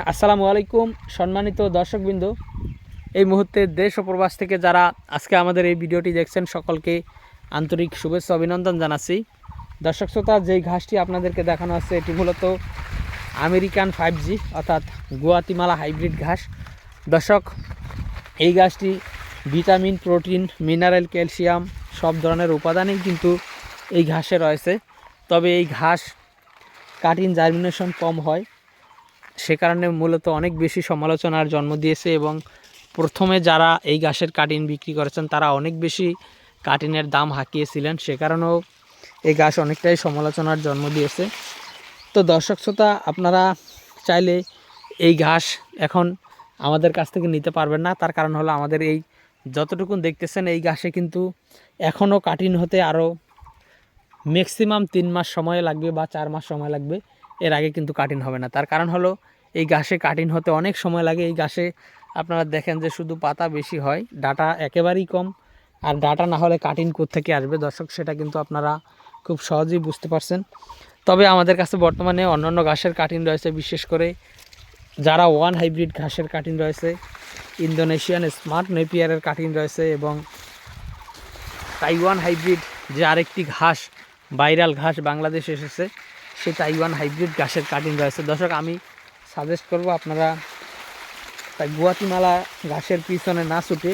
আসসালামু আলাইকুম, সম্মানিত দর্শকবৃন্দ। এই মুহূর্তে দেশ ও প্রবাস থেকে যারা আজকে আমাদের এই ভিডিওটি দেখছেন, সকলকে আন্তরিক শুভেচ্ছা অভিনন্দন জানাচ্ছি। দর্শক শ্রোতা, যেই ঘাসটি আপনাদেরকে দেখানো আছে, এটি মূলত আমেরিকান ফাইভ জি, অর্থাৎ গুয়াতিমালা হাইব্রিড ঘাস। দর্শক, এই ঘাসটি ভিটামিন, প্রোটিন, মিনারেল, ক্যালসিয়াম, সব ধরনের উপাদানই কিন্তু এই ঘাসে রয়েছে। তবে এই ঘাস কাটিং জার্মিনেশন কম হয়। সে কারণে মূলত অনেক বেশি সমালোচনার জন্ম দিয়েছে এবং প্রথমে যারা এই ঘাসের কাটিং বিক্রি করেছেন, তারা অনেক বেশি কাটিনের দাম হাঁকিয়েছিলেন। সে কারণেও এই ঘাস অনেকটাই সমালোচনার জন্ম দিয়েছে। তো দর্শক শ্রোতা, আপনারা চাইলে এই ঘাস এখন আমাদের কাছ থেকে নিতে পারবেন না। তার কারণ হলো আমাদের এই যতটুকুন দেখতেছেন, এই ঘাসে কিন্তু এখনও কাটিং হতে আরও ম্যাক্সিমাম তিন মাস সময় লাগবে বা চার মাস সময় লাগবে। এর আগে কিন্তু কাটিং হবে না। তার কারণ হলো, এই ঘাসে কাটিং হতে অনেক সময় লাগে। এই ঘাসে আপনারা দেখেন যে শুধু পাতা বেশি হয়, ডাটা একেবারেই কম। আর ডাটা না হলে কাটিং থেকে আসবে? দর্শক, সেটা কিন্তু আপনারা খুব সহজেই বুঝতে পারছেন। তবে আমাদের কাছে বর্তমানে অন্যান্য ঘাসের কাটিং রয়েছে, বিশেষ করে যারা ওয়ান হাইব্রিড ঘাসের কাটিং রয়েছে ইন্দোনেশিয়ান স্মার্ট নেপিয়ারের কাটিং রয়েছে এবং তাইওয়ান হাইব্রিড যে আরেকটি ঘাস ভাইরাল ঘাস বাংলাদেশে এসেছে সেই তাইওয়ান হাইব্রিড ঘাসের কাটিং রয়েছে। দর্শক, আমি সাজেস্ট করব আপনারা তাই গুয়াতিমালা ঘাসের পিছনে না ছুটে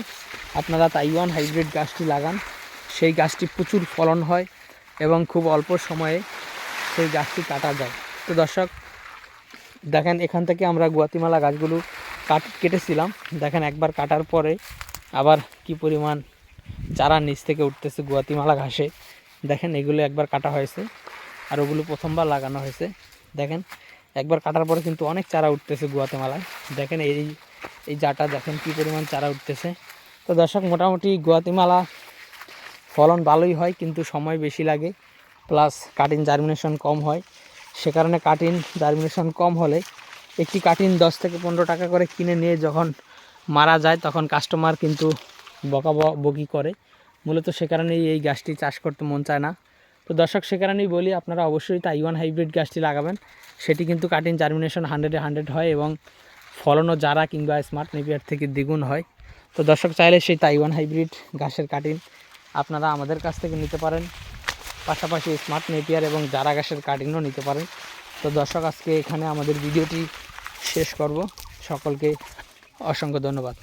আপনারা তাইওয়ান হাইব্রিড গাছটি লাগান। সেই গাছটি প্রচুর ফলন হয় এবং খুব অল্প সময়ে সেই গাছটি কাটা যায়। তো দর্শক, দেখেন এখান থেকে আমরা গুয়াতিমালা গাছগুলো কাট, কেটেছিলাম। দেখেন একবার কাটার পরে আবার কি পরিমাণ চারা নিচ থেকে উঠতেছে গুয়াতিমালা ঘাসে। দেখেন এগুলো একবার কাটা হয়েছে। আর ওগুলো প্রথমবার লাগানো হয়েছে। দেখেন, একবার কাটার পরে কিন্তু অনেক চারা উঠতেছে গুয়াতেমালায়। দেখেন, এই এই জাটা দেখেন কি পরিমাণ চারা উঠতেছে। তো দর্শক, মোটামুটি গুয়াতিমালা ফলন ভালোই হয়, কিন্তু সময় বেশি লাগে। প্লাস কাটিং জার্মিনেশন কম হয়। সে কারণে কাটিং জার্মিনেশন কম হলে একটি কাটিন দশ থেকে পনেরো টাকা করে কিনে নিয়ে যখন মারা যায়, তখন কাস্টমার কিন্তু বকা বকি করে। মূলত সে কারণেই এই গাছটি চাষ করতে মন চায় না। তো দর্শক, সে কারণেই বলি আপনারা অবশ্যই তাইওয়ান হাইব্রিড গাছটি লাগাবেন। সেটি কিন্তু কাটিং জার্মিনেশন হান্ড্রেডে হান্ড্রেড হয় এবং ফলনও যারা কিংবা স্মার্ট নেপিয়ার থেকে দ্বিগুণ হয়। তো দর্শক, চাইলে সেই তাইওয়ান হাইব্রিড গাছের কাটিং আপনারা আমাদের কাছ থেকে নিতে পারেন। পাশাপাশি স্মার্ট নেপিয়ার এবং জারা গাছের কাটিংও নিতে পারেন। তো দর্শক, আজকে এখানে আমাদের ভিডিওটি শেষ করব। সকলকে অসংখ্য ধন্যবাদ।